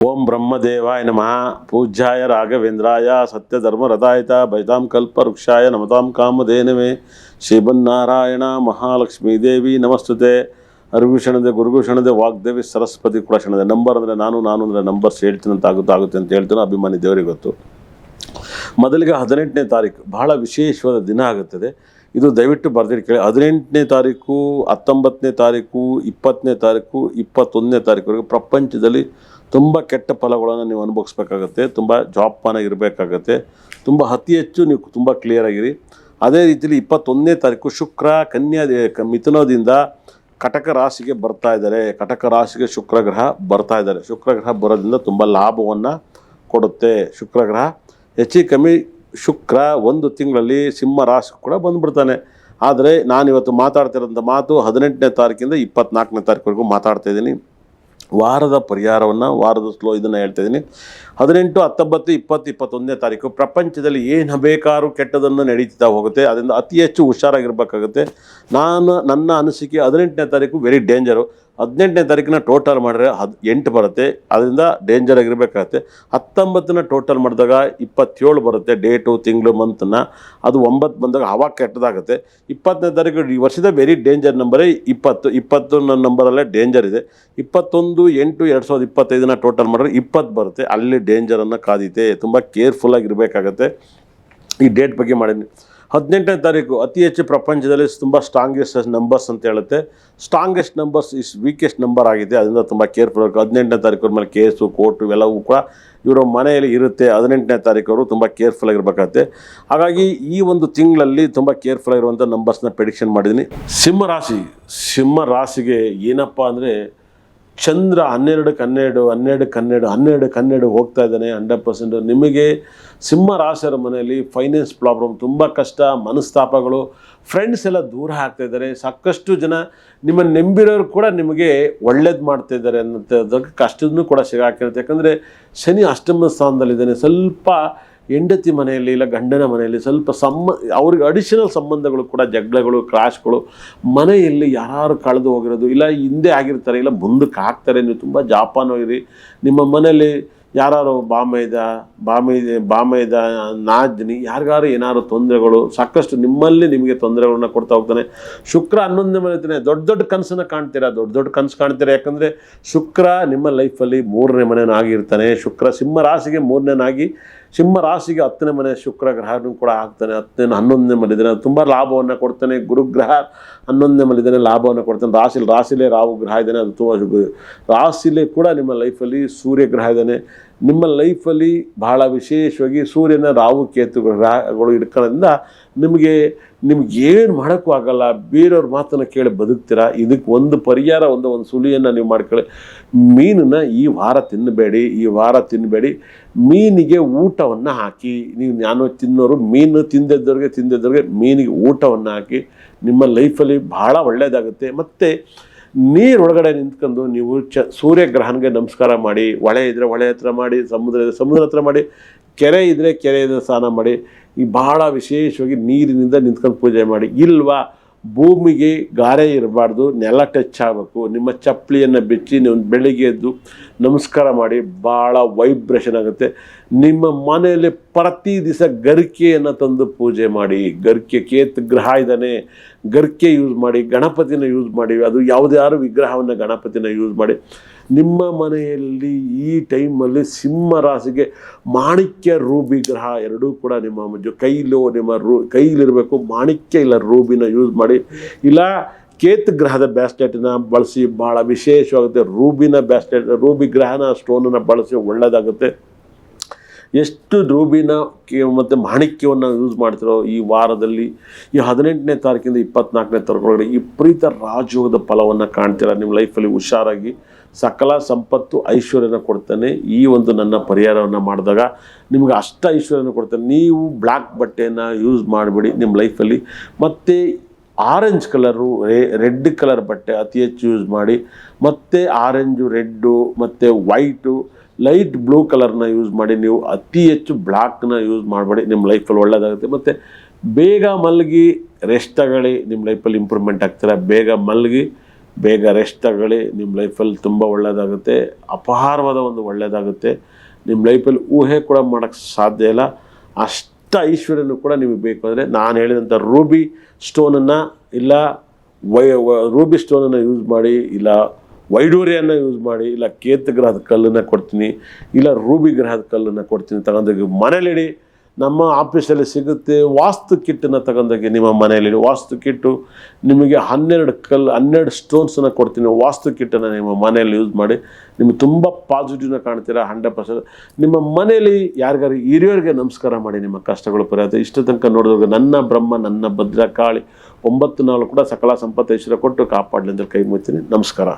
ಓಂ ಬ್ರಹ್ಮದೇವಾಯ ನಮಃ. ಪೂಜ್ಯಾಯ ರಾಘವೇಂದ್ರಾಯ ಸತ್ಯಧರ್ಮರಥಾಯಿತ ಭಜತಾಂ ಕಲ್ಪವೃಕ್ಷಾಯ ನಮತಾಂ ಕಾಮಧೇನವೇ. ಶ್ರೀಮನ್ನಾರಾಯಣ ಮಹಾಲಕ್ಷ್ಮೀ ದೇವಿ ನಮಸ್ತುತೆ. ಅರ್ಗುಷಣದೆ ಗುರುಭೂಷಣದೆ, ವಾಗ್ದೇವಿ, ಸರಸ್ವತಿ ಕೂಡ ನಂಬರ್ ಅಂದರೆ ನಾನು ನಾನು ಅಂದರೆ ನಂಬರ್ಸ್ ಹೇಳ್ತೀನಿ ಅಂತ ಆಗುತ್ತೆ ಅಂತ ಹೇಳ್ತೀನಿ ಅಭಿಮಾನಿ ದೇವರಿಗೆ ಗೊತ್ತು. ಮೊದಲಿಗೆ ಹದಿನೆಂಟನೇ ತಾರೀಕು ಬಹಳ ವಿಶೇಷವಾದ ದಿನ ಆಗುತ್ತದೆ. ಇದು ದಯವಿಟ್ಟು ಬರ್ದಿರಿ ಕೇಳಿ. ಹದಿನೆಂಟನೇ ತಾರೀಕು, ಹತ್ತೊಂಬತ್ತನೇ ತಾರೀಕು, ಇಪ್ಪತ್ತನೇ ತಾರೀಕು, ಇಪ್ಪತ್ತೊಂದನೇ ತಾರೀಕುವರೆಗೆ ಪ್ರಪಂಚದಲ್ಲಿ ತುಂಬ ಕೆಟ್ಟ ಫಲಗಳನ್ನು ನೀವು ಅನುಭವಿಸ್ಬೇಕಾಗತ್ತೆ. ತುಂಬ ಇರಬೇಕಾಗತ್ತೆ ತುಂಬ ಅತಿ ಹೆಚ್ಚು ನೀವು ತುಂಬ ಕ್ಲಿಯರ್ ಆಗಿರಿ. ಅದೇ ರೀತಿಯಲ್ಲಿ ಇಪ್ಪತ್ತೊಂದನೇ ತಾರೀಕು ಶುಕ್ರ, ಕನ್ಯಾ ಮಿಥುನದಿಂದ ಕಟಕ ರಾಶಿಗೆ ಬರ್ತಾ ಇದ್ದಾರೆ. ಕಟಕ ರಾಶಿಗೆ ಶುಕ್ರ ಗ್ರಹ ಬರ್ತಾ ಇದ್ದಾರೆ. ಶುಕ್ರ ಗ್ರಹ ಬರೋದ್ರಿಂದ ತುಂಬ ಲಾಭವನ್ನು ಕೊಡುತ್ತೆ. ಶುಕ್ರ ಗ್ರಹ ಹೆಚ್ಚು ಕಮ್ಮಿ ಶುಕ್ರ ಒಂದು ತಿಂಗಳಲ್ಲಿ ಸಿಂಹ ರಾಶಿ ಕೂಡ ಬಂದುಬಿಡ್ತಾನೆ. ಆದರೆ ನಾನಿವತ್ತು ಮಾತಾಡ್ತಿರೋಂಥ ಮಾತು ಹದಿನೆಂಟನೇ ತಾರೀಕಿಂದ ಇಪ್ಪತ್ನಾಲ್ಕನೇ ತಾರೀಕುವರೆಗೂ ಮಾತಾಡ್ತಾ ಇದ್ದೀನಿ. ವಾರದ ಪರಿಹಾರವನ್ನು, ವಾರದ ಸ್ಲೋ ಇದನ್ನು ಹೇಳ್ತಾ ಇದ್ದೀನಿ. ಹದಿನೆಂಟು, ಹತ್ತೊಂಬತ್ತು, ಇಪ್ಪತ್ತು, ಇಪ್ಪತ್ತೊಂದನೇ ತಾರೀಕು ಪ್ರಪಂಚದಲ್ಲಿ ಏನು ಬೇಕಾದ್ರೂ ಕೆಟ್ಟದನ್ನು ನಡೀತಾ ಹೋಗುತ್ತೆ. ಅದರಿಂದ ಅತಿ ಹೆಚ್ಚು ಹುಷಾರಾಗಿರ್ಬೇಕಾಗುತ್ತೆ. ನಾನು, ನನ್ನ ಅನಿಸಿಕೆ ಹದಿನೆಂಟನೇ ತಾರೀಕು ವೆರಿ ಡೇಂಜರು ಹದಿನೆಂಟನೇ ತಾರೀಕಿನ ಟೋಟಲ್ ಮಾಡಿದ್ರೆ ಹದ್ ಎಂಟು ಬರುತ್ತೆ. ಅದರಿಂದ ಡೇಂಜರ್ ಆಗಿರಬೇಕಾಗತ್ತೆ. ಹತ್ತೊಂಬತ್ತನ ಟೋಟಲ್ ಮಾಡಿದಾಗ ಇಪ್ಪತ್ತೇಳು ಬರುತ್ತೆ ಡೇಟು ತಿಂಗಳು ಮಂತನ್ನು ಅದು ಒಂಬತ್ತು ಬಂದಾಗ ಅವಾಗ ಕೆಟ್ಟದಾಗುತ್ತೆ. ಇಪ್ಪತ್ತನೇ ತಾರೀಕು ಈ ವರ್ಷದ ವೆರಿ ಡೇಂಜರ್ ನಂಬರೇ ಇಪ್ಪತ್ತು. ಇಪ್ಪತ್ತು ನನ್ನ ನಂಬರಲ್ಲೇ ಡೇಂಜರ್ ಇದೆ. ಇಪ್ಪತ್ತೊಂದು, ಎಂಟು, ಎರಡು ಸಾವಿರದ ಇಪ್ಪತ್ತೈದನ ಟೋಟಲ್ ಮಾಡಿದ್ರೆ ಇಪ್ಪತ್ತು ಬರುತ್ತೆ. ಅಲ್ಲಿ ಡೇಂಜರನ್ನು ಕಾದಿದೆ ತುಂಬ ಕೇರ್ಫುಲ್ಲಾಗಿರಬೇಕಾಗತ್ತೆ ಈ ಡೇಟ್ ಬಗ್ಗೆ ಮಾಡೀನಿ ಹದಿನೆಂಟನೇ ತಾರೀಕು ಅತಿ ಹೆಚ್ಚು ಪ್ರಪಂಚದಲ್ಲಿ ತುಂಬ ಸ್ಟ್ರಾಂಗೆಸ್ಟ್ ನಂಬರ್ಸ್ ಅಂತ ಹೇಳುತ್ತೆ. Strongest numbers is weakest number ಆಗಿದೆ. ಅದರಿಂದ ತುಂಬ ಕೇರ್ಫುಲ್ ಆಗಿ ಹದಿನೆಂಟನೇ ತಾರೀಕು ಮೇಲೆ ಕೇಸು, ಕೋರ್ಟು ಇವೆಲ್ಲವೂ ಕೂಡ ಇವರ ಮನೆಯಲ್ಲಿ ಇರುತ್ತೆ. ಹದಿನೆಂಟನೇ ತಾರೀಕವರು ತುಂಬ ಕೇರ್ಫುಲ್ ಆಗಿರ್ಬೇಕಾಗತ್ತೆ. ಹಾಗಾಗಿ ಈ ಒಂದು ತಿಂಗಳಲ್ಲಿ ತುಂಬ ಕೇರ್ಫುಲ್ ಆಗಿರುವಂಥ ನಂಬರ್ಸ್ನ ಪ್ರೆಡಿಕ್ಷನ್ ಮಾಡಿದ್ದೀನಿ ಸಿಂಹ ರಾಶಿ, ಸಿಂಹ ರಾಶಿಗೆ ಏನಪ್ಪ ಅಂದರೆ ಚಂದ್ರ ಹನ್ನೆರಡು ಹನ್ನೆರಡಕ್ಕೆ ಹನ್ನೆರಡು ಹನ್ನೆರಡಕ್ಕೆ ಹನ್ನೆರಡು ಹೋಗ್ತಾ ಇದ್ದಾನೆ ಹಂಡ್ರೆಡ್ ಪರ್ಸೆಂಟ್ ನಿಮಗೆ ಸಿಂಹ ರಾಶಿಯರ ಮನೆಯಲ್ಲಿ ಫೈನಾನ್ಸ್ ಪ್ರಾಬ್ಲಮ್ ತುಂಬ ಕಷ್ಟ, ಮನಸ್ತಾಪಗಳು ಫ್ರೆಂಡ್ಸ್ ಎಲ್ಲ ದೂರ ಆಗ್ತಾ ಇದ್ದಾರೆ. ಸಾಕಷ್ಟು ಜನ ನಿಮ್ಮನ್ನು ನೆಂಬಿರೋರು ಕೂಡ ನಿಮಗೆ ಒಳ್ಳೇದು ಮಾಡ್ತಾ ಇದ್ದಾರೆ ಅನ್ನೋದಕ್ಕೆ ಕಷ್ಟದೂ ಕೂಡ ಸಿಗಾಕಿರುತ್ತೆ. ಯಾಕಂದರೆ ಶನಿ ಅಷ್ಟಮ ಸ್ಥಾನದಲ್ಲಿದ್ದಾನೆ. ಸ್ವಲ್ಪ ಹೆಂಡತಿ ಮನೆಯಲ್ಲಿ ಇಲ್ಲ ಗಂಡನ ಮನೆಯಲ್ಲಿ ಸ್ವಲ್ಪ ಸಮ್ಮ ಅವ್ರಿಗೆ ಅಡಿಷನಲ್ ಸಂಬಂಧಗಳು ಕೂಡ, ಜಗಳಗಳು ಕ್ರಾಶ್ಗಳು ಮನೆಯಲ್ಲಿ ಯಾರು ಕಳೆದು ಹೋಗಿರೋದು, ಇಲ್ಲ ಹಿಂದೆ ಆಗಿರ್ತಾರೆ, ಇಲ್ಲ ಮುಂದಕ್ಕೆ ಹಾಕ್ತಾರೆ ನೀವು ತುಂಬ ಜಾಪಾನವಾಗಿರಿ ನಿಮ್ಮ ಮನೆಯಲ್ಲಿ ಯಾರು ಬಾಮೈದ ಬಾಮೈದ ಬಾಮೈದ, ನಾಜ್ನಿ, ಯಾರಿಗಾರು ಏನಾದ್ರು ತೊಂದರೆಗಳು, ಸಾಕಷ್ಟು ನಿಮ್ಮಲ್ಲಿ ನಿಮಗೆ ತೊಂದರೆಗಳನ್ನ ಕೊಡ್ತಾ ಹೋಗ್ತಾನೆ. ಶುಕ್ರ ಹನ್ನೊಂದನೇ ಮನೆ ಇರ್ತಾನೆ ದೊಡ್ಡ ದೊಡ್ಡ ಕನಸನ್ನು ಕಾಣ್ತೀರಾ? ದೊಡ್ಡ ದೊಡ್ಡ ಕನಸು ಕಾಣ್ತೀರಾ? ಯಾಕಂದರೆ ಶುಕ್ರ ನಿಮ್ಮ ಲೈಫಲ್ಲಿ ಮೂರನೇ ಮನೆಯನ್ನಾಗಿರ್ತಾನೆ. ಶುಕ್ರ ಸಿಂಹ ರಾಶಿಗೆ ಮೂರನೇನಾಗಿ ಸಿಂಹ ರಾಶಿಗೆ ಹತ್ತನೇ ಮನೆ ಶುಕ್ರ ಗ್ರಹನೂ ಕೂಡ ಆಗ್ತಾನೆ. ಹತ್ತನೇ ಹನ್ನೊಂದನೇ ಮಲಿದ್ದಾನೆ ತುಂಬ ಲಾಭವನ್ನು ಕೊಡ್ತಾನೆ. ಗುರುಗ್ರಹ ಹನ್ನೊಂದನೇ ಮಲಿದ್ದಾನೆ ಲಾಭವನ್ನು ಕೊಡ್ತಾನೆ. ರಾಶಿಲಿ, ರಾಶಿಲೇ ರಾಹು ಗ್ರಹ ಇದ್ದಾನೆ. ಅದು ತುಂಬ ರಾಶಿಲೇ ಕೂಡ ನಿಮ್ಮ ಲೈಫಲ್ಲಿ ಸೂರ್ಯ ಗ್ರಹ ಇದ್ದಾನೆ. ನಿಮ್ಮ ಲೈಫಲ್ಲಿ ಬಹಳ ವಿಶೇಷವಾಗಿ ಸೂರ್ಯನ ರಾಹು ಕೇತುಗಳು ರಾಗಳು ಇಟ್ಕೊಳ್ಳೋದ್ರಿಂದ ನಿಮಗೆ ನಿಮ್ಗೆ ಏನು ಮಾಡೋಕ್ಕೂ ಆಗಲ್ಲ. ಬೇರೆಯವ್ರ ಮಾತನ್ನು ಕೇಳಿ ಬದುಕ್ತೀರಾ? ಇದಕ್ಕೆ ಒಂದು ಪರಿಹಾರ, ಒಂದು ಒಂದು ಸುಳಿಯನ್ನು ನೀವು ಮಾಡ್ಕೊಳ್ಳಿ. ಮೀನನ್ನು ಈ ವಾರ ತಿನ್ನಬೇಡಿ, ಈ ವಾರ ತಿನ್ನಬೇಡಿ. ಮೀನಿಗೆ ಊಟವನ್ನು ಹಾಕಿ. ನೀವು ನಾನು ತಿನ್ನೋರು ಮೀನು ತಿಂದಿದ್ದವ್ರಿಗೆ ತಿಂದಿದ್ದವ್ರಿಗೆ ಮೀನಿಗೆ ಊಟವನ್ನು ಹಾಕಿ. ನಿಮ್ಮ ಲೈಫಲ್ಲಿ ಬಹಳ ಒಳ್ಳೆಯದಾಗುತ್ತೆ ಮತ್ತು ನೀರೊಳಗಡೆ ನಿಂತ್ಕೊಂಡು ನೀವು ಚ ಸೂರ್ಯಗ್ರಹನಿಗೆ ನಮಸ್ಕಾರ ಮಾಡಿ ಹೊಳೆ ಇದ್ದರೆ ಹೊಳೆ ಹತ್ರ ಮಾಡಿ, ಸಮುದ್ರ ಇದ್ದರೆ ಸಮುದ್ರ ಹತ್ರ ಮಾಡಿ, ಕೆರೆ ಇದ್ದರೆ ಕೆರೆ ಸ್ನಾನ ಮಾಡಿ, ಈ ಬಹಳ ವಿಶೇಷವಾಗಿ ನೀರಿನಿಂದ ನಿಂತ್ಕೊಂಡು ಪೂಜೆ ಮಾಡಿ. ಇಲ್ವಾ? ಭೂಮಿಗೆ ಗಾರೆ ಇರಬಾರ್ದು, ನೆಲ ಟಚ್ ಆಗಬೇಕು, ನಿಮ್ಮ ಚಪ್ಪಲಿಯನ್ನು ಬಿಚ್ಚಿ ನೀವು ಬೆಳಿಗ್ಗೆ ಎದ್ದು ನಮಸ್ಕಾರ ಮಾಡಿ ಭಾಳ ವೈಬ್ರೇಷನ್ ಆಗುತ್ತೆ. ನಿಮ್ಮ ಮನೆಯಲ್ಲಿ ಪ್ರತಿ ದಿವಸ ಗರಿಕೆಯನ್ನು ತಂದು ಪೂಜೆ ಮಾಡಿ. ಗರಿಕೆ ಕೇತ್ ಗ್ರಹ ಇದ್ದಾನೆ ಗರಿಕೆ ಯೂಸ್ ಮಾಡಿ, ಗಣಪತಿನ ಯೂಸ್ ಮಾಡಿ, ಅದು ಯಾವುದಾದ್ರು ವಿಗ್ರಹವನ್ನು ಗಣಪತಿನ ಯೂಸ್ ಮಾಡಿ. ನಿಮ್ಮ ಮನೆಯಲ್ಲಿ ಈ ಟೈಮಲ್ಲಿ ಸಿಂಹ ರಾಶಿಗೆ ಮಾಣಿಕ್ಯ ರೂಬಿ ಗ್ರಹ ಎರಡೂ ಕೂಡ ನಿಮ್ಮ ಕೈಲೋ ನಿಮ್ಮ ರೂ, ಕೈಲಿರಬೇಕು, ಮಾಣಿಕ್ಯ ಇಲ್ಲ ರೂಬಿನ ಯೂಸ್ ಮಾಡಿ. ಇಲ್ಲ, ಕೇತು ಗ್ರಹದ ಬ್ಯಾಸ್ಲೆಟನ್ನ ಬಳಸಿ ಭಾಳ ವಿಶೇಷವಾಗುತ್ತೆ. ರೂಬಿನ ಬ್ಯಾಸ್ಲೆಟ್ ರೂಬಿ ಗ್ರಹನ ಸ್ಟೋನನ್ನು ಬಳಸಿ ಒಳ್ಳೆಯದಾಗುತ್ತೆ ಎಷ್ಟು ದ್ರೋಬಿನ ಮತ್ತು ಮಾಣಿಕ್ಯವನ್ನು ಯೂಸ್ ಮಾಡ್ತಿರೋ ಈ ವಾರದಲ್ಲಿ ಈ ಹದಿನೆಂಟನೇ ತಾರೀಕಿಂದ ಇಪ್ಪತ್ನಾಲ್ಕನೇ ತಾರೀಕೊಳಗಡೆ ವಿಪರೀತ ರಾಜಯೋಗದ ಫಲವನ್ನು ಕಾಣ್ತೀರ? ನಿಮ್ಮ ಲೈಫಲ್ಲಿ ಹುಷಾರಾಗಿ ಸಕಲ ಸಂಪತ್ತು ಐಶ್ವರ್ಯನ ಕೊಡ್ತಾನೆ. ಈ ಒಂದು ನನ್ನ ಪರಿಹಾರವನ್ನು ಮಾಡಿದಾಗ ನಿಮ್ಗೆ ಅಷ್ಟ ಐಶ್ವರ್ಯನ ಕೊಡ್ತಾನೆ. ನೀವು ಬ್ಲ್ಯಾಕ್ ಬಟ್ಟೆಯನ್ನು ಯೂಸ್ ಮಾಡಿಬಿಡಿ ನಿಮ್ಮ ಲೈಫಲ್ಲಿ ಮತ್ತು ಆರೆಂಜ್ ಕಲರು ರೆಡ್ ಕಲರ್ ಬಟ್ಟೆ ಅತಿ ಹೆಚ್ಚು ಯೂಸ್ ಮಾಡಿ. ಮತ್ತು ಆರೆಂಜು ರೆಡ್ಡು ಮತ್ತು ವೈಟು ಲೈಟ್ ಬ್ಲೂ ಕಲರ್ನ ಯೂಸ್ ಮಾಡಿ ನೀವು ಅತಿ ಹೆಚ್ಚು ಬ್ಲ್ಯಾಕ್ನ ಯೂಸ್ ಮಾಡಬೇಡಿ, ನಿಮ್ಮ ಲೈಫಲ್ಲಿ ಒಳ್ಳೆಯದಾಗುತ್ತೆ ಮತ್ತು ಬೇಗ ಮಲಗಿ ರೆಸ್ಟ್ ತಗೊಳ್ಳಿ, ನಿಮ್ಮ ಲೈಫಲ್ಲಿ ಇಂಪ್ರೂವ್ಮೆಂಟ್ ಆಗ್ತೀರ? ಬೇಗ ಮಲಗಿ, ಬೇಗ ರೆಸ್ಟ್ ತಗೊಳ್ಳಿ, ನಿಮ್ಮ ಲೈಫಲ್ಲಿ ತುಂಬ ಒಳ್ಳೆಯದಾಗುತ್ತೆ ಅಪಹಾರವಾದ ಒಂದು ಒಳ್ಳೆಯದಾಗುತ್ತೆ ನಿಮ್ಮ ಲೈಫಲ್ಲಿ ಊಹೆ ಕೂಡ ಮಾಡೋಕ್ಕೆ ಸಾಧ್ಯ ಇಲ್ಲ. ಅಷ್ಟ ಐಶ್ವರ್ಯನೂ ಕೂಡ ನಿಮಗೆ ಬೇಕು ಅಂದರೆ ನಾನು ಹೇಳಿದಂಥ ರೂಬಿ ಸ್ಟೋನನ್ನು ಇಲ್ಲ ವೈ, ರೂಬಿ ಸ್ಟೋನನ್ನು ಯೂಸ್ ಮಾಡಿ, ಇಲ್ಲ ವೈಡೂರ್ಯನ ಯೂಸ್ ಮಾಡಿ, ಇಲ್ಲ ಕೇತು ಗ್ರಹದ ಕಲ್ಲನ್ನು ಕೊಡ್ತೀನಿ, ಇಲ್ಲ ರೂಬಿ ಗ್ರಹದ ಕಲ್ಲನ್ನು ಕೊಡ್ತೀನಿ ತಗೊಂಡೋಗಿ ಮನೇಲಿಡಿ ನಮ್ಮ ಆಫೀಸಲ್ಲಿ ಸಿಗುತ್ತೆ ವಾಸ್ತು ಕಿಟ್ಟನ್ನು ತಗೊಂಡೋಗಿ ನಿಮ್ಮ ಮನೆಯಲ್ಲಿ ವಾಸ್ತು ಕಿಟ್ಟು ನಿಮಗೆ ಹನ್ನೆರಡು ಕಲ್ಲು ಹನ್ನೆರಡು ಸ್ಟೋನ್ಸನ್ನು ಕೊಡ್ತೀನಿ ವಾಸ್ತು ಕಿಟ್ಟನ್ನು ನಿಮ್ಮ ಮನೆಯಲ್ಲಿ ಯೂಸ್ ಮಾಡಿ. ನಿಮಗೆ ತುಂಬ ಪಾಸಿಟಿವ್ನ ಕಾಣ್ತೀರಾ ಹಂಡ್ರೆಡ್ ಪರ್ಸೆಂಟ್ ನಿಮ್ಮ ಮನೆಯಲ್ಲಿ ಯಾರಿಗಾರು ಹಿರಿಯರಿಗೆ ನಮಸ್ಕಾರ ಮಾಡಿ ನಿಮ್ಮ ಕಷ್ಟಗಳು ಪರಿಹಾರ. ಇಷ್ಟು ತನಕ ನೋಡಿದಾಗ ನನ್ನ ಬ್ರಹ್ಮ, ನನ್ನ ಭದ್ರ ಕಾಳಿ ಒಂಬತ್ತು ನಾಲ್ಕು ಕೂಡ ಸಕಲ ಸಂಪತ್ತು ಹೆಸರು ಕೊಟ್ಟು ಕಾಪಾಡಲಿ ಅಂತ ಕೈ ಮುಗ್ತೀನಿ. ನಮಸ್ಕಾರ.